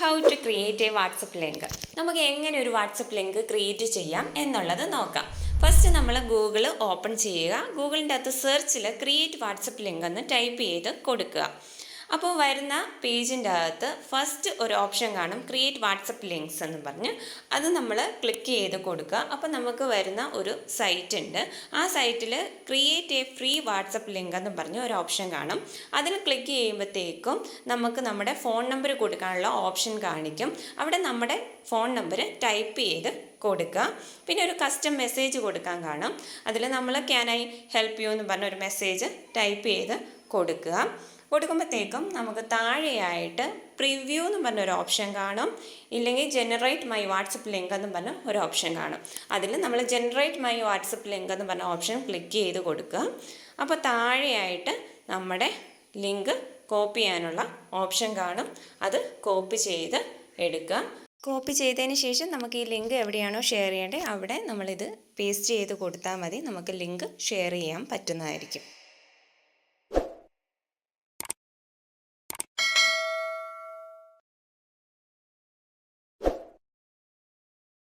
How to create a WhatsApp link നമുക്ക് എങ്ങനെ ഒരു വാട്സപ്പ് ലിങ്ക് ക്രിയേറ്റ് ചെയ്യാം എന്നുള്ളത് നോക്കാം. ഫസ്റ്റ് നമ്മൾ ഗൂഗിൾ ഓപ്പൺ ചെയ്യുക. ഗൂഗിളിന്റെ അകത്ത് സെർച്ചിൽ ക്രിയേറ്റ് വാട്സപ്പ് ലിങ്ക് എന്ന് ടൈപ്പ് ചെയ്ത് കൊടുക്കുക. അപ്പോൾ വരുന്ന പേജിന്റെ അകത്ത് ഫസ്റ്റ് ഒരു ഓപ്ഷൻ കാണും. ക്രിയേറ്റ് വാട്സപ്പ് ലിങ്ക്സ് എന്ന് പറഞ്ഞ്. അത് നമ്മൾ ക്ലിക്ക് ചെയ്ത് കൊടുക്കുക. അപ്പോൾ നമുക്ക് വരുന്ന ഒരു സൈറ്റ് ഉണ്ട്. ആ സൈറ്റിൽ create a free WhatsApp link എന്ന് പറഞ്ഞ് ഒരു ഓപ്ഷൻ കാണും. അതിൽ ക്ലിക്ക് ചെയ്യുമ്പോഴത്തേക്കും നമുക്ക് നമ്മുടെ ഫോൺ നമ്പർ കൊടുക്കാനുള്ള ഓപ്ഷൻ കാണിക്കും. അവിടെ നമ്മുടെ ഫോൺ നമ്പർ ടൈപ്പ് ചെയ്ത് കൊടുക്കുക. പിന്നെ ഒരു കസ്റ്റം മെസ്സേജ് കൊടുക്കാൻ കാണും. അതിൽ നമ്മൾ ക്യാൻ ഐ ഹെൽപ്പ് യു എന്ന് പറഞ്ഞ ഒരു മെസ്സേജ് ടൈപ്പ് ചെയ്ത് കൊടുക്കുക. കൊടുക്കുമ്പോഴത്തേക്കും നമുക്ക് താഴെയായിട്ട് പ്രിവ്യൂ എന്ന് പറഞ്ഞ ഒരു ഓപ്ഷൻ കാണും. ഇല്ലെങ്കിൽ ജനറേറ്റ് മൈ വാട്സപ്പ് ലിങ്ക് എന്ന് പറഞ്ഞ ഒരു ഓപ്ഷൻ കാണും. അതിൽ നമ്മൾ ജനറേറ്റ് മൈ വാട്സപ്പ് ലിങ്ക് എന്ന് പറഞ്ഞ ഓപ്ഷൻ ക്ലിക്ക് ചെയ്ത് കൊടുക്കുക. അപ്പോൾ താഴെയായിട്ട് നമ്മുടെ ലിങ്ക് കോപ്പി ചെയ്യാനുള്ള ഓപ്ഷൻ കാണും. അത് കോപ്പി ചെയ്ത് എടുക്കുക. കോപ്പി ചെയ്തതിന് ശേഷം നമുക്ക് ഈ ലിങ്ക് എവിടെയാണോ ഷെയർ ചെയ്യേണ്ടത് അവിടെ നമ്മളിത് പേസ്റ്റ് ചെയ്ത് കൊടുത്താൽ മതി. നമുക്ക് ലിങ്ക് ഷെയർ ചെയ്യാൻ പറ്റുന്നതായിരിക്കും.